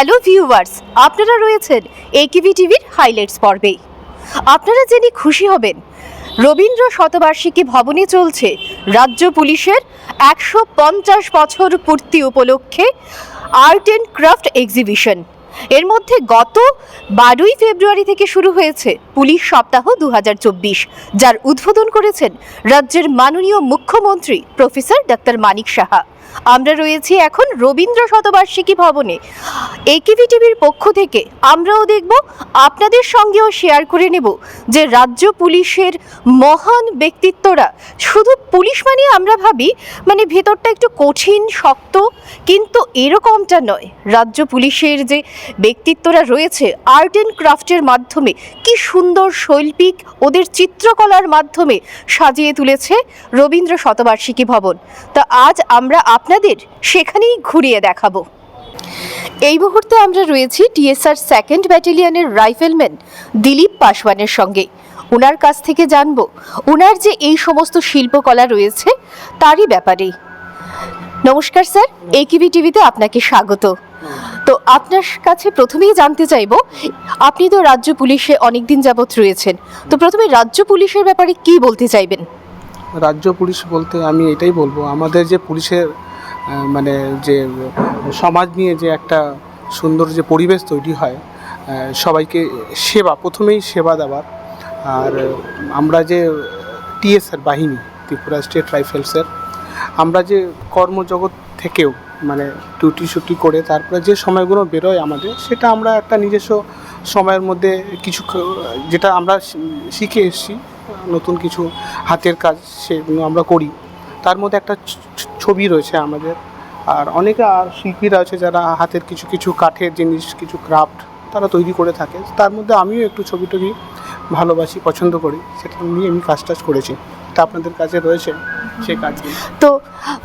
Hello viewers, আপনারা রয়েছেন একিভি টিভির হাইলাইটস পর্বে। আপনারা জেনে খুশি হবেন, রবীন্দ্র শতবার্ষিকী ভবনে চলছে রাজ্য পুলিশের একশো পঞ্চাশ বছর পূর্তি উপলক্ষে আর্ট অ্যান্ড ক্রাফট এক্সিবিশন। এর মধ্যে গত বারোই ফেব্রুয়ারি থেকে শুরু হয়েছে পুলিশ সপ্তাহ দু হাজার চব্বিশ, যার উদ্বোধন করেছেন রাজ্যের মাননীয় মুখ্যমন্ত্রী প্রফেসর ডাক্তার মানিক সাহা। আমরা রয়েছি এখন রবীন্দ্র শতবার্ষিকী ভবনে। একিভি টিভির পক্ষ থেকে আমরাও দেখব, আপনাদের সঙ্গেও শেয়ার করে নেব যে রাজ্য পুলিশের মহান ব্যক্তিত্বরা, শুধু পুলিশ মানে আমরা ভাবি মানে ভেতরটা একটু কঠিন, শক্ত, কিন্তু এরকমটা নয়। রাজ্য পুলিশের যে ব্যক্তিত্বরা রয়েছে আর্ট অ্যান্ড ক্রাফটের মাধ্যমে কি সুন্দর শৈল্পিক ওদের চিত্রকলার মাধ্যমে সাজিয়ে তুলেছে রবীন্দ্র শতবার্ষিকী ভবন। তা আজ আমরা আপনাদের সেখানেই ঘুরিয়ে দেখাবো। এই মুহূর্তে আমরা রয়েছি টিএসআর সেকেন্ড ব্যাটালিয়নের রাইফেলম্যান দিলীপ পাসওয়ানের সঙ্গে। ওনার কাছ থেকে জানব ওনার যে এই সমস্ত শিল্পকলা রয়েছে, তারই ব্যাপারেই নমস্কার স্যার একিবি টিভিতে আপনাকে স্বাগত। তো আপনার কাছে প্রথমেই জানতে চাইব, আপনি তো রাজ্য পুলিশে অনেক দিন যাবৎ রয়েছেন। তো প্রথমে রাজ্য পুলিশের ব্যাপারে কি বলতে চাইবেন? রাজ্য পুলিশ বলতে আমি এটাই বলব, আমাদের যে পুলিশের মানে যে সমাজ নিয়ে যে একটা সুন্দর যে পরিবেশ তৈরি হয় সবাইকে সেবা, প্রথমেই সেবা দেওয়ার। আর আমরা যে টিএসআর বাহিনী, ত্রিপুরা স্টেট রাইফেলসের, আমরা যে কর্মজগৎ থেকেও মানে টুটি শুটি করে তারপরে যে সময়গুলো বেরোয় আমাদের, সেটা আমরা একটা নিজস্ব সময়ের মধ্যে কিছু যেটা আমরা শিখে এসেছি, নতুন কিছু হাতের কাজ সেগুলো আমরা করি। তার মধ্যে একটা ছবি রয়েছে আমাদের। আর অনেকে আর শিল্পীরা আছে যারা হাতের কিছু কিছু কাঠের জিনিস, কিছু ক্রাফট তারা তৈরি করে থাকে। তার মধ্যে আমিও একটু ছবি টবি ভালোবাসি, পছন্দ করি। সেটা নিয়ে আমি কাজ টাজ করেছি। তা আপনাদের কাছে রয়েছে সে কাজ তো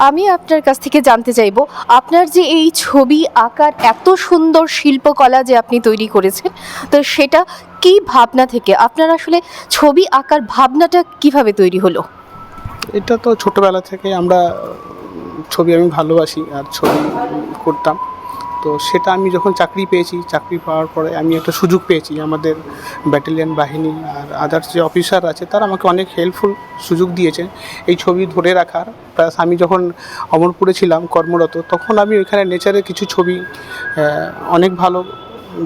আমি আপনার কাছ থেকে জানতে চাইব, আপনার যে এই ছবি আঁকার এত সুন্দর শিল্পকলা যে আপনি তৈরি করেছেন, তো সেটা কি ভাবনা থেকে, আপনার আসলে ছবি আঁকার ভাবনাটা কীভাবে তৈরি হলো? এটা তো ছোটোবেলা থেকে আমরা, ছবি আমি ভালোবাসি আর ছবি করতাম। তো সেটা আমি যখন চাকরি পেয়েছি, চাকরি পাওয়ার পরে আমি একটা সুযোগ পেয়েছি। আমাদের ব্যাটালিয়ন বাহিনী আর আদার্স যে অফিসার আছে, তারা আমাকে অনেক হেল্পফুল সুযোগ দিয়েছে এই ছবি ধরে রাখার। প্লাস আমি যখন অমরপুরে ছিলাম কর্মরত, তখন আমি ওইখানে নেচারের কিছু ছবি অনেক ভালো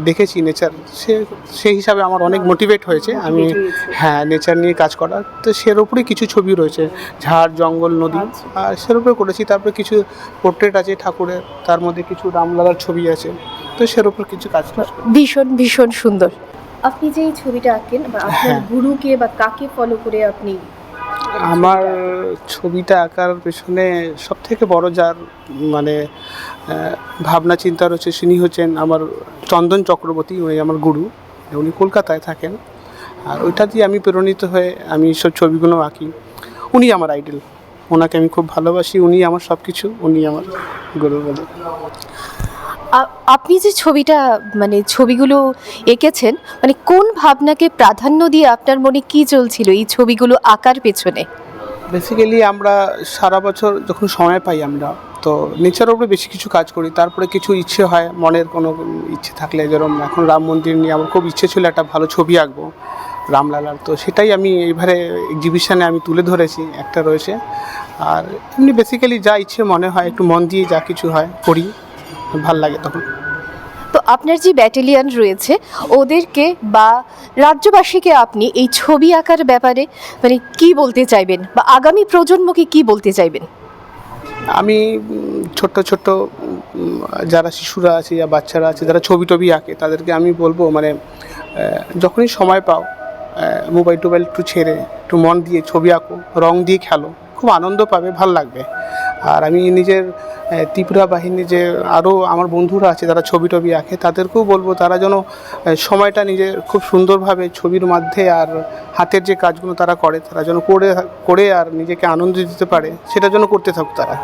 দেখেছি নেচার সে সেই হিসাবে আমার অনেক মোটিভেট হয়েছে। আমি হ্যাঁ নেচার নিয়ে কাজ করার। তো সের উপরে কিছু ছবি রয়েছে। ঝাড় জঙ্গল নদী। আর সের উপরে করেছি। তারপরে কিছু পোর্ট্রেট আছে ঠাকুরের। তার মধ্যে কিছু রামলালার ছবি আছে। তো সের উপর কিছু কাজ করি। ভীষণ ভীষণ সুন্দর। আপনি যে এই ছবিটা আঁকেন বা আপনার হ্যাঁ। গুরুকে বা কাকে ফলো করে আপনি আমার ছবিটা আঁকার পেছনে সব থেকে বড় যার মানে ভাবনা, চিন্তা রয়েছে তিনি হচ্ছেন আমার চন্দন চক্রবর্তী, উনি আমার গুরু। উনি কলকাতায় থাকেন। আর ওইটা দিয়ে আমি প্রেরণিত হয়ে আমি সব ছবিগুলো আঁকি। উনি আমার আইডল ওনাকে আমি খুব ভালোবাসি। উনি আমার সব কিছু উনি আমার গুরু বলে। আপনি যে ছবিটা মানে ছবিগুলো এঁকেছেন মানে কোন ভাবনাকে প্রাধান্য দিয়ে আপনার মনে কি চলছিল এই ছবিগুলো আঁকার পেছনে? বেসিক্যালি আমরা সারা বছর যখন সময় পাই আমরা, তো নেচার উপরে বেশি কিছু কাজ করি, তারপরে কিছু ইচ্ছে হয়, মনের কোনো ইচ্ছে থাকলে যেরকম এখন রাম মন্দির নিয়ে আমার খুব ইচ্ছে ছিল একটা ভালো ছবি আঁকবো, রামলালার, তো সেটাই আমি এইবারে এক্সিবিশনে আমি তুলে ধরেছি, একটা রয়েছে। আর এমনি বেসিক্যালি যা ইচ্ছে মনে হয়, একটু মন দিয়ে যা কিছু হয়, করি। ভালো লাগে তখন। তো আপনার যে ব্যাটালিয়ন রয়েছে ওদেরকে বা রাজ্যবাসীকে আপনি এই ছবি আঁকার ব্যাপারে মানে কি বলতে চাইবেন? বা আগামী প্রজন্মকে কি বলতে চাইবেন? আমি ছোট্ট ছোট্ট যারা শিশুরা আছে বা বাচ্চারা আছে যারা ছবি টবি আঁকে তাদেরকে আমি বলব মানে যখনই সময় পাও মোবাইল টোবাইল একটু ছেড়ে একটু মন দিয়ে ছবি আঁকো রং দিয়ে খেলো খুব আনন্দ পাবে ভালো লাগবে। আর আমি নিজের ত্রিপুরা বাহিনী যে আরও আমার বন্ধুরা আছে যারা ছবি টবি আঁকে, তাদেরকেও বলব তারা যেন সময়টা নিজের খুব সুন্দরভাবে ছবির মধ্যে আর হাতের যে কাজগুলো তারা করে, তারা যেন করে করে আর নিজেকে আনন্দ দিতে পারে, সেটা যেন করতে থাকুক তারা।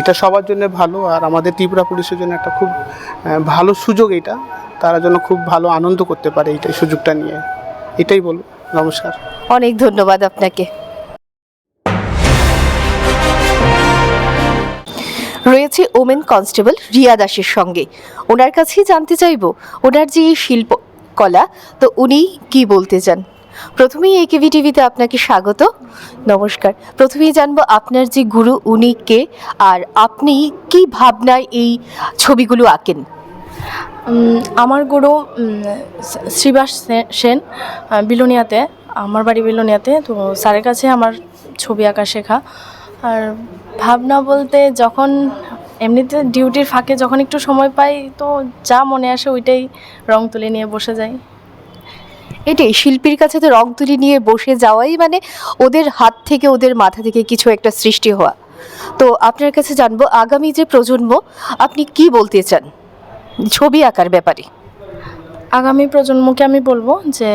এটা সবার জন্য ভালো আর আমাদের ত্রিপুরা পুলিশের জন্য একটা খুব ভালো সুযোগ এটা, তারা যেন খুব ভালো আনন্দ করতে পারে এইটাই সুযোগটা নিয়ে। এটাই বলব। নমস্কার। অনেক ধন্যবাদ আপনাকে। রয়েছে ওমেন কনস্টেবল রিয়া দাসের সঙ্গে। ওনার কাছেই জানতে চাইব, ওনার যে এই শিল্প কলা তো উনি কি বলতে চান? প্রথমেই একেভি টিভিতে আপনাকে স্বাগত। নমস্কার। প্রথমেই জানব আপনার যে গুরু, উনি কে? আর আপনি কি ভাবনায় এই ছবিগুলো আঁকেন? আমার গুরু শ্রীবাস সেন বিলোনিয়াতে, আমার বাড়ি বিলোনিয়াতে, তো স্যারের কাছে আমার ছবি আঁকা শেখা। আর ভাবনা বলতে যখন এমনিতে ডিউটির ফাঁকে যখন একটু সময় পাই তো যা মনে আসে ওইটাই রং তুলে নিয়ে বসে যাই। এটাই শিল্পীর কাছে তো রং তুলি নিয়ে বসে যাওয়াই মানে ওদের হাত থেকে ওদের মাথা থেকে কিছু একটা সৃষ্টি হওয়া। তো আপনার কাছে জানব আগামী যে প্রজন্ম আপনি কি বলতে চান? ছবি আঁকার ব্যাপারে। আগামী প্রজন্মকে আমি বলব যে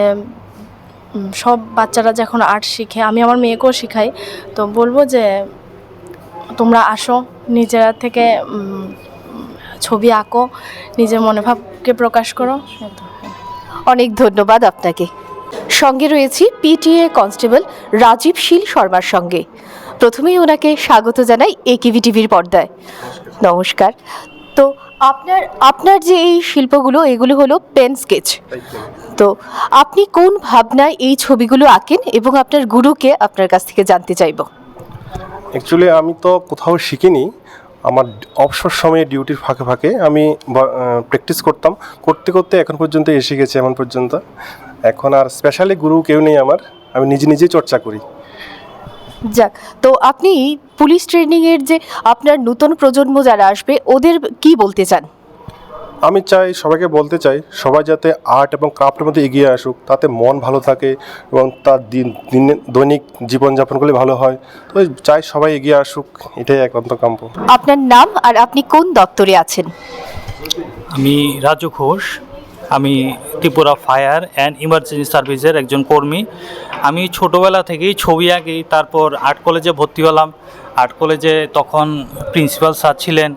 সব বাচ্চারা যখন আর্ট শিখে আমি আমার মেয়েকেও শিখাই তো বলব যে তোমরা আসো, নিজেরা থেকে ছবি আঁকো, নিজের মনোভাবকে প্রকাশ করো। অনেক ধন্যবাদ আপনাকে। সঙ্গে রয়েছি পিটিএ কনস্টেবল রাজীব শীল শর্মার সঙ্গে। প্রথমেই ওনাকে স্বাগত জানাই এ একিভি টিভির পর্দায়। নমস্কার। তো আপনার আপনার যে এই শিল্পগুলো, এগুলো হলো পেন স্কেচ। তো আপনি কোন ভাবনায় এই ছবিগুলো আঁকেন এবং আপনার গুরুকে আপনার কাছ থেকে জানতে চাইব? অ্যাকচুয়ালি আমি তো কোথাও শিখিনি। আমার অবসর সময়ে ডিউটির ফাঁকে ফাঁকে আমি প্র্যাকটিস করতাম। করতে করতে এখন পর্যন্ত এসে গেছে এমন পর্যন্ত। এখন আর স্পেশালি গুরু কেউ নেই আমার। আমি নিজে নিজেই চর্চা করি। যাক, তো আপনি পুলিশ ট্রেনিংয়ের যে আপনার নূতন প্রজন্ম যারা আসবে, ওদের কি বলতে চান? আমি চাই সবাইকে বলতে চাই সবাই যাতে আর্ট এবং ক্রাফটের মধ্যে এগিয়ে আসুক তাতে মন ভালো থাকে এবং তার দিন দিনে দৈনিক জীবনযাপনগুলি ভালো হয়। তো চাই সবাই এগিয়ে আসুক এটাই একান্ত কাম্য। আপনার নাম আর আপনি কোন দপ্তরে আছেন? আমি রাজু ঘোষ। আমি ত্রিপুরা ফায়ার অ্যান্ড ইমার্জেন্সি সার্ভিসের একজন কর্মী। আমি ছোটোবেলা থেকেই ছবি আঁকি তারপর আর্ট কলেজে ভর্তি হলাম। আর্ট কলেজে তখন প্রিন্সিপাল স্যার ছিলেন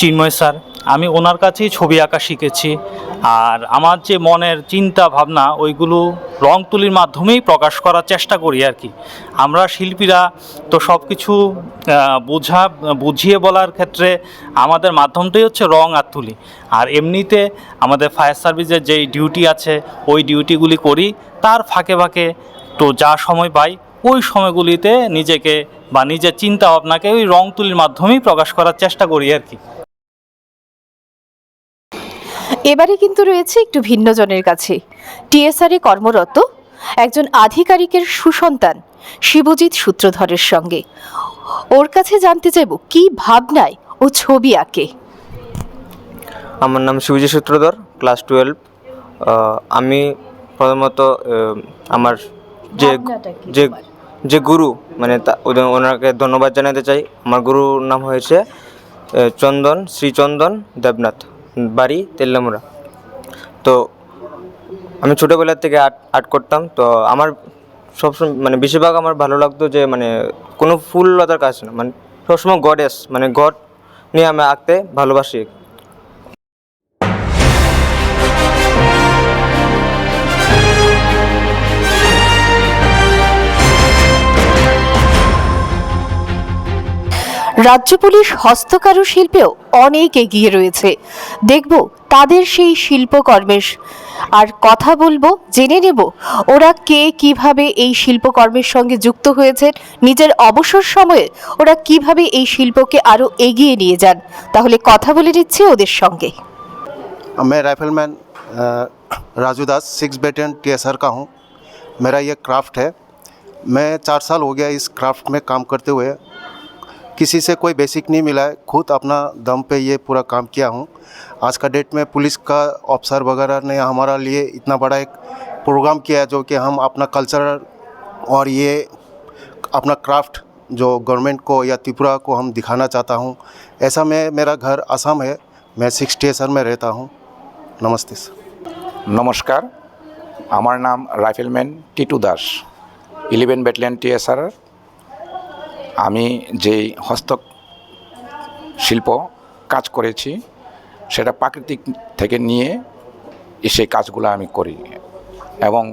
চিন্ময় স্যার। আমি ওনার কাছেই ছবি আঁকা শিখেছি। আর আমার যে মনের চিন্তা ভাবনা, ওইগুলো রং তুলির মাধ্যমেই প্রকাশ করার চেষ্টা করি আর কি। আমরা শিল্পীরা তো সব কিছু বোঝা, বুঝিয়ে বলার ক্ষেত্রে আমাদের মাধ্যমটাই হচ্ছে রং আর তুলি। আর এমনিতে আমাদের ফায়ার সার্ভিসের যেই ডিউটি আছে, ওই ডিউটিগুলি করি, তার ফাঁকে ফাঁকে তো যা সময় পাই, ওই সময়গুলিতে নিজেকে বা নিজের চিন্তা ভাবনাকে ওই রং তুলির মাধ্যমেই প্রকাশ করার চেষ্টা করি আর কি। এবারে কিন্তু রয়েছে একটু ভিন্ন জনের কাছে। টিএসআরে কর্মরত একজন আধিকারিকের সুসন্তান শিবজিৎ সূত্রধরের সঙ্গে। ওর কাছে জানতে চাইব কি ভাবনায় ও ছবি আঁকে? আমার নাম শিবজিৎ সূত্রধর ক্লাস টুয়েলভ আমি প্রথমত আমার যে যে যে গুরু মানে ওনাকে ধন্যবাদ জানাতে চাই। আমার গুরুর নাম হয়েছে চন্দন শ্রীচন্দন দেবনাথ। বাড়ি তেল্লামুড়া। তো আমি ছোটোবেলার থেকে আর্ট আর্ট করতাম। তো আমার সবসময় মানে বেশিরভাগ আমার ভালো লাগতো যে মানে কোনো ফুল লতার কাজ না। মানে সবসময় গডেস মানে গড নিয়ে আমি আঁকতে ভালোবাসি। রাজ্য পুলিশ হস্তকারু শিল্পেও অনেক এগিয়ে রয়েছে দেখব তাদের সেই শিল্পকর্মের আর কথা বলবো জেনে নেব ওরা কে কিভাবে এই শিল্পকর্মের সঙ্গে যুক্ত হয়েছে নিজের অবসর সময়ে ওরা কিভাবে এই শিল্পকে আরও এগিয়ে নিয়ে যান তাহলে কথা বলে নিচ্ছে ওদের সঙ্গে मैं rifleman a, Raju Das six batten T S are का हूँ मेरा ये क्राफ्ट है मैं चार साल हो गया इस क्राफ्ट में काम करते हुए किसी से कोई बेसिक नहीं मिला है। खुद अपना दम पे ये पूरा काम किया हूँ। आज का डेट में पुलिस का ऑफिसर वगैरह ने हमारा लिए इतना बड़ा एक प्रोग्राम किया है जो कि हम अपना कल्चर और ये अपना क्राफ्ट जो गवर्नमेंट को या त्रिपुरा को हम दिखाना चाहता हूँ। ऐसा मैं, मेरा घर असम है। मैं सिक्स स्टेशन में रहता हूँ। नमस्ते सर। नमस्कार। हमारा नाम rifleman Titu Das. Eleven battalion T S R আমি যেই হস্ত শিল্প কাজ করেছি, সেটা প্রাকৃতিক থেকে নিয়ে সেই কাজগুলো আমি করি। এবং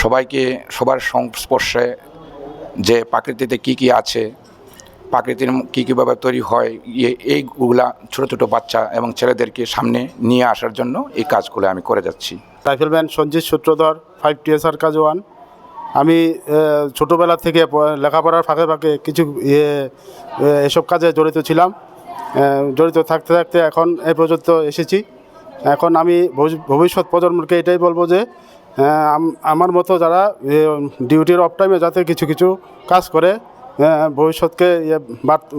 সবাইকে সবার সংস্পর্শে যে প্রাকৃতিতে কী কী আছে প্রাকৃতিক কী কীভাবে তৈরি হয় ইয়ে এইগুলা ছোটো ছোটো বাচ্চা এবং ছেলেদেরকে সামনে নিয়ে আসার জন্য এই কাজগুলো আমি করে যাচ্ছি। Rifleman Sanjit Sutradhar, five T TSR কাজ ওয়ান আমি ছোটোবেলা থেকে লেখাপড়ার ফাঁকে ফাঁকে কিছু ইয়ে এসব কাজে জড়িত ছিলাম। জড়িত থাকতে থাকতে এখন এই পর্যন্ত এসেছি। এখন আমি ভবিষ্য- ভবিষ্যৎ প্রজন্মকে এটাই বলব যে আমার মতো যারা ডিউটির অফ টাইমে যাতে কিছু কিছু কাজ করে ভবিষ্যৎকে ইয়ে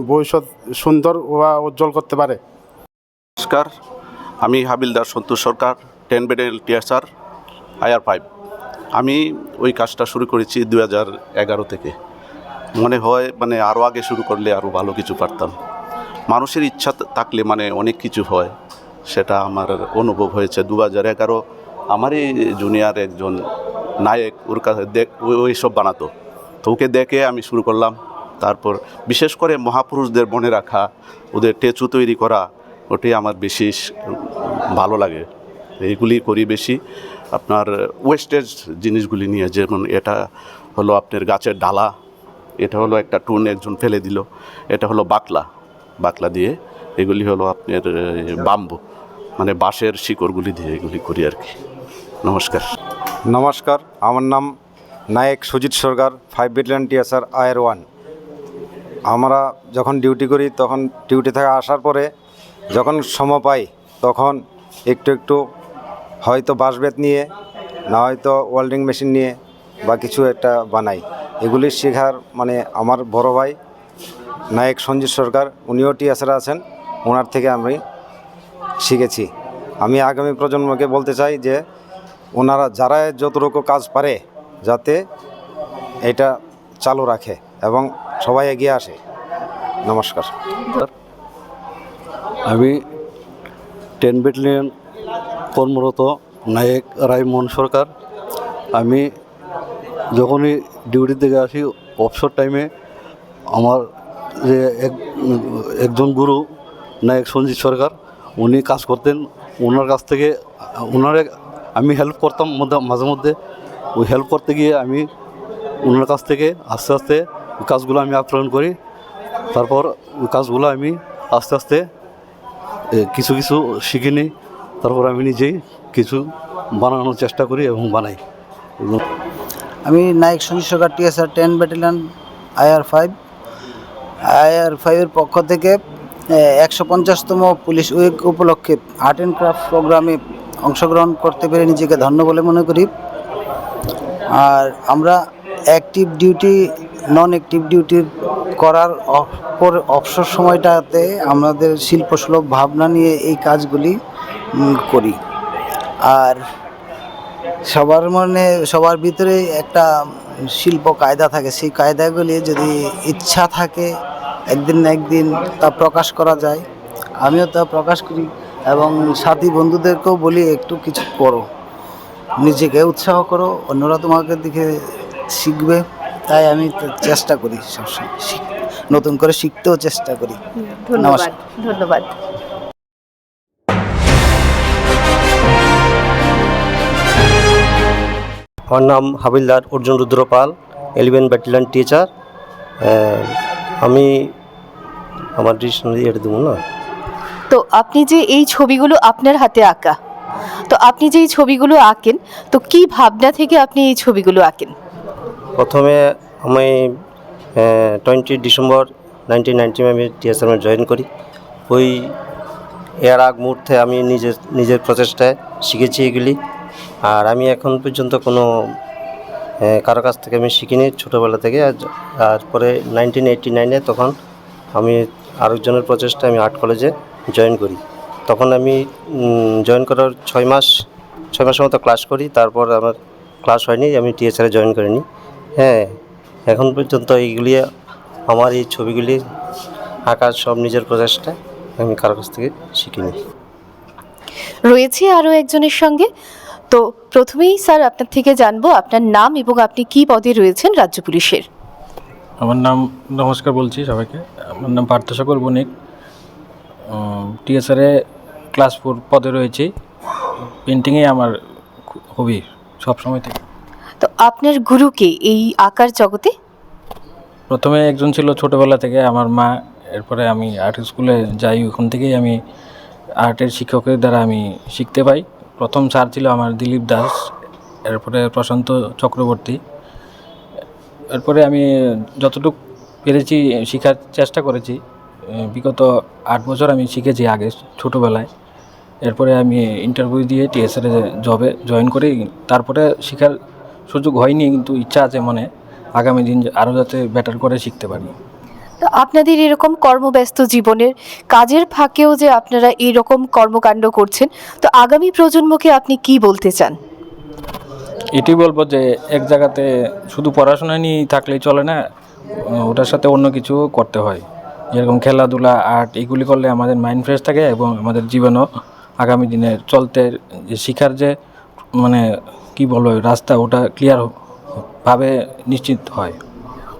ভবিষ্যৎ সুন্দর বা উজ্জ্বল করতে পারে। নমস্কার, আমি Havildar Santosh Sarkar, ten battalion TSR IR five. আমি ওই কাজটা শুরু করেছি দু হাজার এগারো থেকে। মনে হয় মানে আরও আগে শুরু করলে আরও ভালো কিছু পারতাম। মানুষের ইচ্ছা থাকলে মানে অনেক কিছু হয়, সেটা আমার অনুভব হয়েছে। দু হাজার এগারো আমারই জুনিয়র একজন নায়ক, ওর কাছে দেখ ওই সব বানাতো। তো ওকে দেখে আমি শুরু করলাম। তারপর বিশেষ করে মহাপুরুষদের মনে রাখা, ওদের টেচু তৈরি করা ওটি আমার বিশেষ ভালো লাগে। এইগুলি করি বেশি আপনার ওয়েস্টেজ জিনিসগুলি নিয়ে, যেমন এটা হলো আপনার গাছের ডালা, এটা হলো একটা টুন একজন ফেলে দিল, এটা হলো বাকলা বাকলা দিয়ে এগুলি হলো আপনার বাম্বু মানে বাঁশের শিকড়গুলি দিয়ে এগুলি করি আর কি। নমস্কার। নমস্কার, আমার নাম Naik Sujit Sarkar five battalion TSR IR one আমরা যখন ডিউটি করি, তখন ডিউটি থেকে আসার পরে যখন সময় পাই, তখন একটু একটু হয়তো বাঁশবেত নিয়ে, না হয়তো ওয়েল্ডিং মেশিন নিয়ে বা কিছু একটা বানাই। এগুলি শেখার মানে আমার বড় ভাই নায়ক সঞ্জিত সরকার, উনিও টিএসআর আছেন, ওনার থেকে আমি শিখেছি। আমি আগামী প্রজন্মকে বলতে চাই যে, ওনারা যারা যতটুকু কাজ পারে যাতে এটা চালু রাখে এবং সবাই এগিয়ে আসে। নমস্কার। আমি টেন ব্যাটালিয়ন কর্মরত নায়ক রায়মোহন সরকার। আমি যখনই ডিউটি থেকে আসি, অবসর টাইমে আমার যে এক, একজন গুরু, নায়ক সঞ্জিত সরকার, উনি কাজ করতেন। ওনার কাছ থেকে ওনারে আমি হেল্প করতাম মাঝে মধ্যে। ওই হেল্প করতে গিয়ে আমি ওনার কাছ থেকে আস্তে আস্তে কাজগুলো আমি আপ্রায়ণ করি। তারপর ওই কাজগুলো আমি আস্তে আস্তে কিছু কিছু শিখে নিই তারপর আমি নিজেই কিছু বানানোর চেষ্টা করি এবং বানাই। আমি Naik Sanjit Sarkar TSR ten battalion IR five IR ফাইভের পক্ষ থেকে একশো পঞ্চাশতম পুলিশ উইক উপলক্ষে আর্ট অ্যান্ড ক্রাফট প্রোগ্রামে অংশগ্রহণ করতে পেরে নিজেকে ধন্য বলে মনে করি। আর আমরা active duty non active duty করার অপর অবসর সময়টাতে আমাদের শিল্পসুলভ ভাবনা নিয়ে এই কাজগুলি করি। আর সবার মনে সবার ভিতরে একটা শিল্প কায়দা থাকে। সেই কায়দাগুলি যদি ইচ্ছা থাকে একদিন না একদিন তা প্রকাশ করা যায়। আমিও তা প্রকাশ করি এবং সাথী বন্ধুদেরকেও বলি একটু কিছু করো। নিজেকে উৎসাহ করো অন্যরা তোমাকে দেখে শিখবে। তাই আমি চেষ্টা করি সবসময়। নতুন করে শিখতেও চেষ্টা করি। ধন্যবাদ। ধন্যবাদ। আমার নাম Havildar Arjun Rudra Pal eleven battalion teacher আমি আমার ডিকশনারি এটা দেবো না। তো আপনি যে এই ছবিগুলো আপনার হাতে আঁকা তো আপনি যে এই ছবিগুলো আঁকেন তো কি ভাবনা থেকে আপনি এই ছবিগুলো আঁকেন? প্রথমে আমি টোয়েন্টি ডিসেম্বর নাইনটিন নাইনটি আমি টিএসএমে জয়েন করি। ওই এর আগ মুহূর্তে আমি নিজের নিজের প্রচেষ্টায় শিখেছি এগুলি। আর আমি এখন পর্যন্ত কোনো কারও কাছ থেকে আমি শিখিনি ছোটোবেলা থেকে। আর পরে নাইনটিন এইটটি নাইনে তখন আমি আরেকজনের প্রচেষ্টায় আমি আর্ট কলেজে জয়েন করি। তখন আমি জয়েন করার ছয় মাস, ছয় মাসের মতো ক্লাস করি। তারপর আমার ক্লাস হয়নি, আমি টিএসআরে জয়েন করিনি। হ্যাঁ এখন পর্যন্ত এইগুলি, আমার এই ছবিগুলি আঁকার সব নিজের প্রচেষ্টায় আমি কারও কাছ থেকে শিখিনি। রয়েছে আরও একজনের সঙ্গে। তো প্রথমেই স্যার আপনার থেকে জানব আপনার নাম এবং আপনি কি পদে রয়েছেন রাজ্য পুলিশের। আমার নাম নমস্কার বলছি সবাইকে। আমার নাম পার্থসাগর বণিক। টিএসআরে ক্লাস ফোর পদে রয়েছি। পেন্টিংয়ে আমার হবি সব সময় থেকে। তো আপনার গুরুকে এই আঁকার জগতে? প্রথমে একজন ছিল ছোটোবেলা থেকে আমার মা এরপরে আমি আর্ট স্কুলে যাই ওখান থেকেই আমি আর্টের শিক্ষকের দ্বারা আমি শিখতে পাই। প্রথম স্যার ছিল আমার দিলীপ দাস, এরপরে প্রশান্ত চক্রবর্তী। এরপরে আমি যতটুকু পেরেছি, শেখার চেষ্টা করেছি বিগত আট বছর আমি শিখেছি আগে ছোটোবেলায়। এরপরে আমি ইন্টারভিউ দিয়ে টিএসআর জবে জয়েন করি। তারপরে শেখার সুযোগ হয়নি, কিন্তু ইচ্ছা আছে মনে। আগামী দিন আরও যাতে বেটার করে শিখতে পারি। আপনাদের এরকম কর্মব্যস্ত জীবনের কাজের ফাঁকেও যে আপনারা এরকম কর্মকাণ্ড করছেন তো আগামী প্রজন্মকে আপনি কি বলতে চান? এটি বলব যে এক জায়গাতে শুধু পড়াশোনা নিয়ে থাকলেই চলে না ওটার সাথে অন্য কিছু করতে হয়। যেরকম খেলাধুলা আর্ট এগুলি করলে আমাদের মাইন্ড ফ্রেশ থাকে এবং আমাদের জীবনও আগামী দিনে চলতে যে শিখার যে মানে কি বলব রাস্তা ওটা ক্লিয়ার ভাবে নিশ্চিত হয়।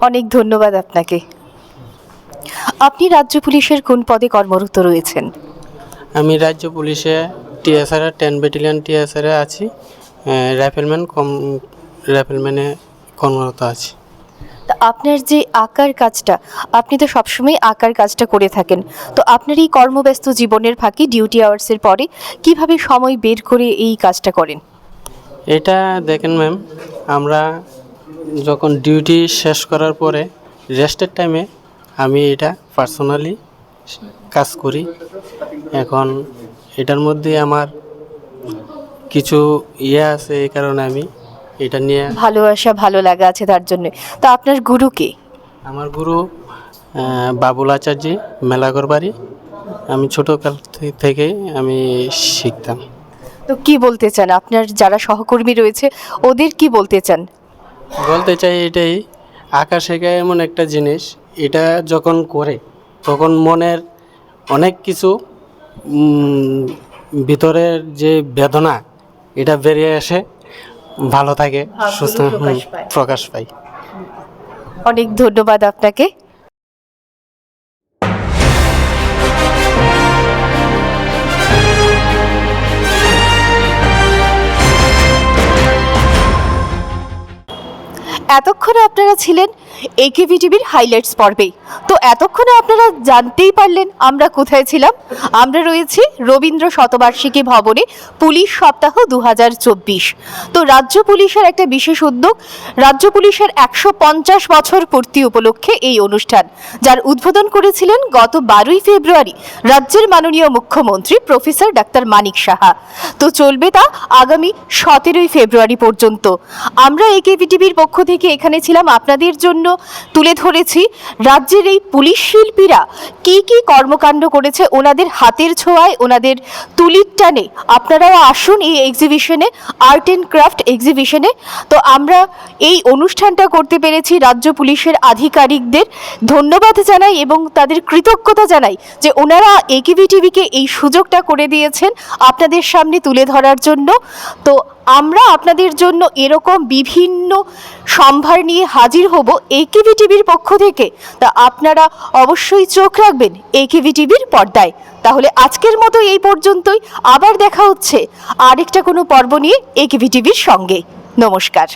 অনেক ধন্যবাদ আপনাকে। আপনি রাজ্য পুলিশের কোন পদে কর্মরত রয়েছেন? আমি রাজ্য পুলিশে টিএসআর টেন ব্যাটালিয়ন টিএসআরে আছি। রাইফেলম্যান কম রাইফেলম্যানে কর্মরত আছি। তা আপনার যে আঁকার কাজটা আপনি তো সবসময় আঁকার কাজটা করে থাকেন। তো আপনার এই কর্মব্যস্ত জীবনের ফাঁকে ডিউটি আওয়ার্সের পরে কীভাবে সময় বের করে এই কাজটা করেন? এটা দেখেন ম্যাম আমরা যখন ডিউটি শেষ করার পরে রেস্টের টাইমে আমি এটা পার্সোনালি কাজ করি। এখন এটার মধ্যে আমার কিছু ইয়ে আছে এই কারণে আমি এটা নিয়ে ভালোবাসা ভালো লাগা আছে তার জন্য। তো আপনার গুরুকে আমার গুরু বাবুল আচার্য মেলাগর বাড়ি। আমি ছোটোকাল থেকে আমি শিখতাম। তো কি বলতে চান? আপনার যারা সহকর্মী রয়েছে ওদের কি বলতে চান? বলতে চাই এটাই আঁকা শেখা এমন একটা জিনিস এটা যখন করে তখন মনের অনেক কিছু ভিতরের যে বেদনা এটা বেরিয়ে আসে ভালো থাকে সুস্থ প্রকাশ পায়। অনেক ধন্যবাদ আপনাকে। এতক্ষণে আপনারা ছিলেন একেভি টিভির হাইলাইটস পর্বে। তো এতক্ষণে আপনারা জানতেই পারলেন আমরা কোথায় ছিলাম। আমরা রয়েছি রবীন্দ্র শতবার্ষিকী ভবনে পুলিশ সপ্তাহ দু হাজার চব্বিশ। তো রাজ্য পুলিশের একটা বিশেষ উদ্যোগ, রাজ্য পুলিশের একশো পঞ্চাশ বছর পূর্তি উপলক্ষে এই অনুষ্ঠান, যার উদ্বোধন করেছিলেন গত বারোই ফেব্রুয়ারি রাজ্যের মাননীয় মুখ্যমন্ত্রী প্রফেসর ডাক্তার মানিক সাহা। তো চলবে তা আগামী সতেরোই ফেব্রুয়ারি পর্যন্ত। আমরা একেভি পক্ষ থেকে এখানে ছিলাম। আপনাদের জন্য তুলে ধরেছি। রাজ্যের এই পুলিশ শিল্পীরা কি কি কর্মকাণ্ড করেছে ওনাদের হাতের ছোঁয়ায়, ওনাদের তুলির টানে। আপনারাও আসুন এই এক্সিবিশনে আর্ট অ্যান্ড ক্রাফট এক্সিবিশনে তো আমরা এই অনুষ্ঠানটা করতে পেরেছি রাজ্য পুলিশের আধিকারিকদের। ধন্যবাদ জানাই এবং তাদের কৃতজ্ঞতা জানাই যে ওনারা একিভি টিভিকে এই সুযোগটা করে দিয়েছেন আপনাদের সামনে তুলে ধরার জন্য। তো আমরা আপনাদের জন্য এরকম বিভিন্ন সম্ভার নিয়ে হাজির হব একেভি টিভির পক্ষ থেকে। তা আপনারা অবশ্যই চোখ রাখবেন একেভি টিভির পর্দায়। তাহলে আজকের মতো এই পর্যন্তই। আবার দেখা হচ্ছে আরেকটা কোনো পর্ব নিয়ে একেভি টিভির সঙ্গে। নমস্কার।